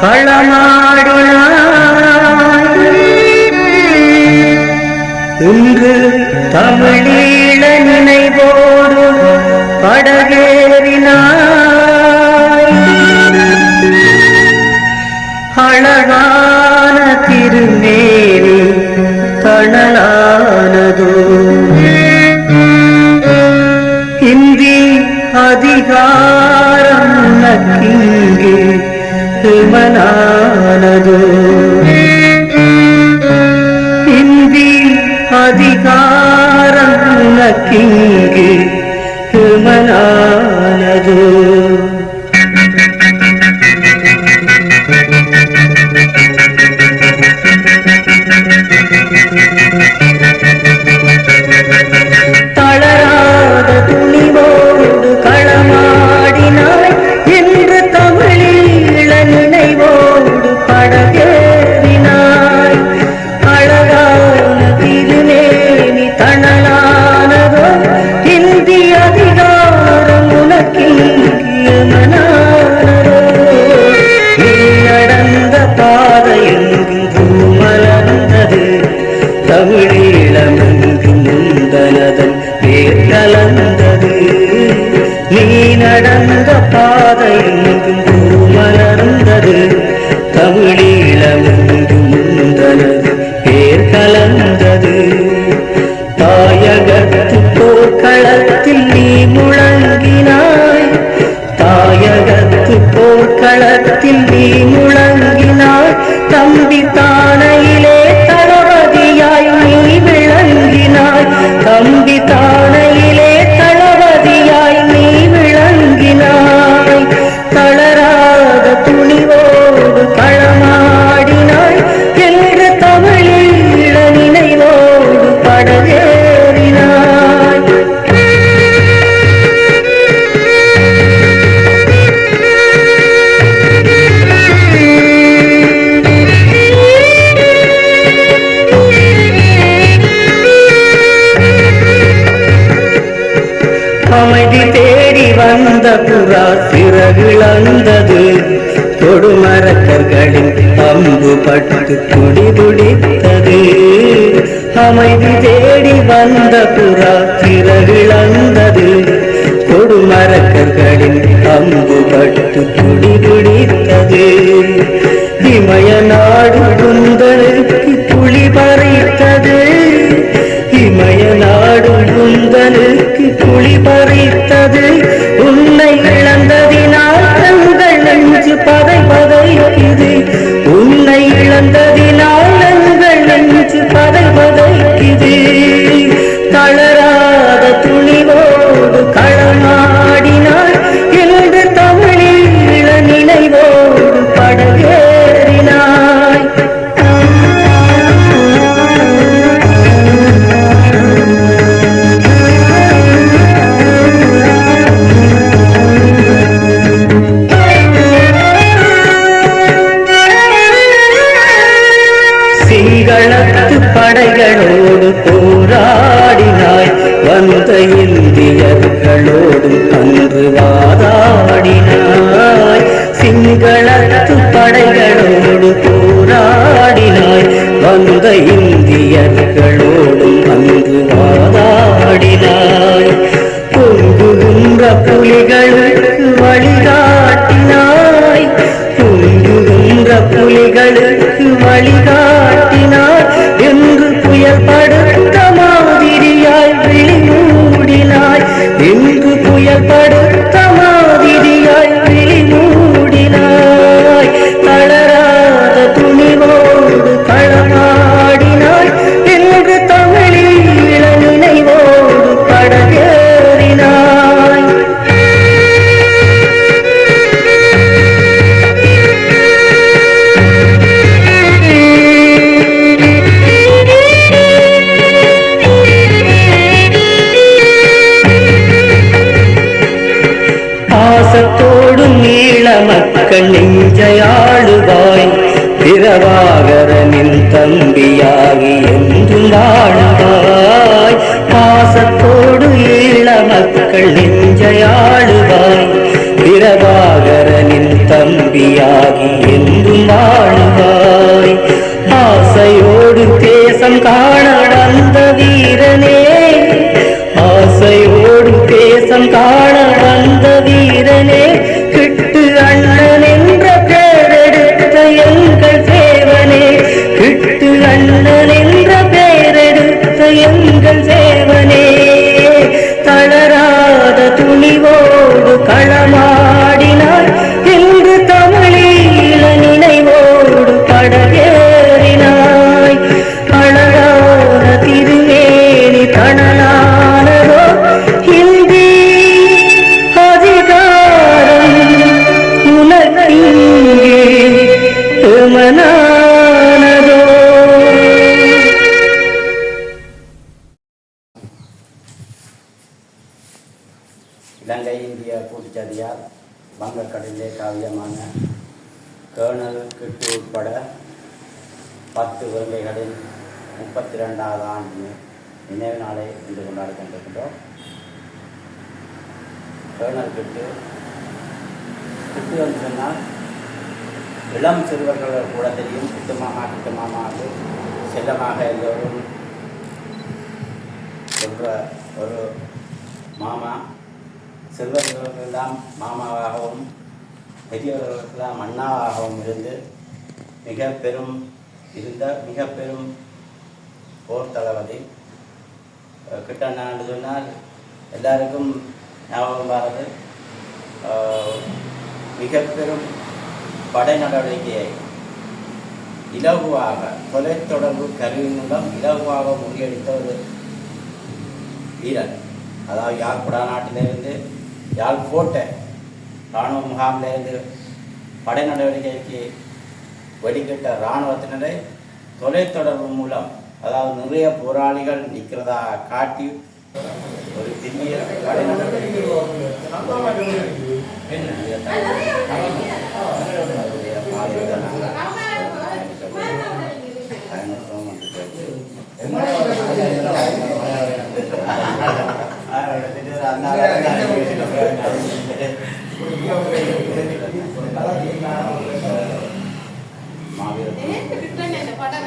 களமாடினாய் இங்கு தமிழீழ நினைவோடு படகேறினாய். அழகான திருநேரி தழலானதோ ಕಾಣದು ಹಿಂದಿ ಅಧಿಕಾರ ಕಿಂಗಿ বান্ধবী তা என்றார் பிறகிழந்தது தொடுமரக்கர்களின் அம்பு பட்டு துடிதுடித்தது அமைதி தேடி வந்த புறா பிறகிழந்தது தொடுமரக்கர்களின் அம்பு பட்டு துடிதுடித்தது இமய நாடு குந்தழு களத்து படைகளோடு போராடினாய். வந்த இந்தியர்களோடு அன்று வாதாடினாய். சிங்களத்து படைகளோடு போராடினாய். வந்த இந்தியர்களோடும் அன்று வாதாடினாய். பொங்குகின்ற புலிகளுக்கு வழிகாட்டினாய். பொங்குகின்ற புலிகளுக்கு வழிகாட்டி எங்கள் நெஞ்சையாளுவாய் பிரபாகரனின் தம்பியாகி. இலங்கை இந்திய கூட்டுச்சதியால் வங்கக்கடலிலே காவியமான கேர்னல் கிட்டு உட்பட பத்து வேங்கைகளின் முப்பத்தி ரெண்டாவது ஆண்டு நினைவு நாளை இன்று கொண்டாடி கொண்டிருக்கின்றோம். கேர்னல் கிட்டு கிட்டு என்று சொன்னால் இளம் சிறுவர்கள் கூட தெரியும். கிட்டு மாமா கிட்டு மாமா செல்லமாக எல்லோரும் சொல்கிற ஒரு மாமா. சிறுவர்களுக்கெல்லாம் மாமாவாகவும் பெரியவர்களுக்கெல்லாம் அண்ணாவாகவும் இருந்து மிக பெரும் இருந்த மிக பெரும் போர் தளபதி. கிட்ட கிட்டண்ணா சொன்னால் எல்லாருக்கும் ஞாபகம் வர்றது மிக பெரும் படை நடவடிக்கையை இலகுவாக தொலைத்தொடர்பு கருவி மூலம் இலகுவாக முறியடித்த ஒரு வீரர். அதாவது யாழ் குடாநாட்டிலிருந்து யாழ் கோட்டை இராணுவ முகாமிலிருந்து படை நடவடிக்கைக்கு வெடிக்கிட்ட இராணுவத்தினரை தொலைத்தொடர்பு மூலம் அதாவது நிறைய போராளிகள் நிற்கிறதா காட்டி ஒரு திண்ணிய படை நடவடிக்கை. என்ன? படம்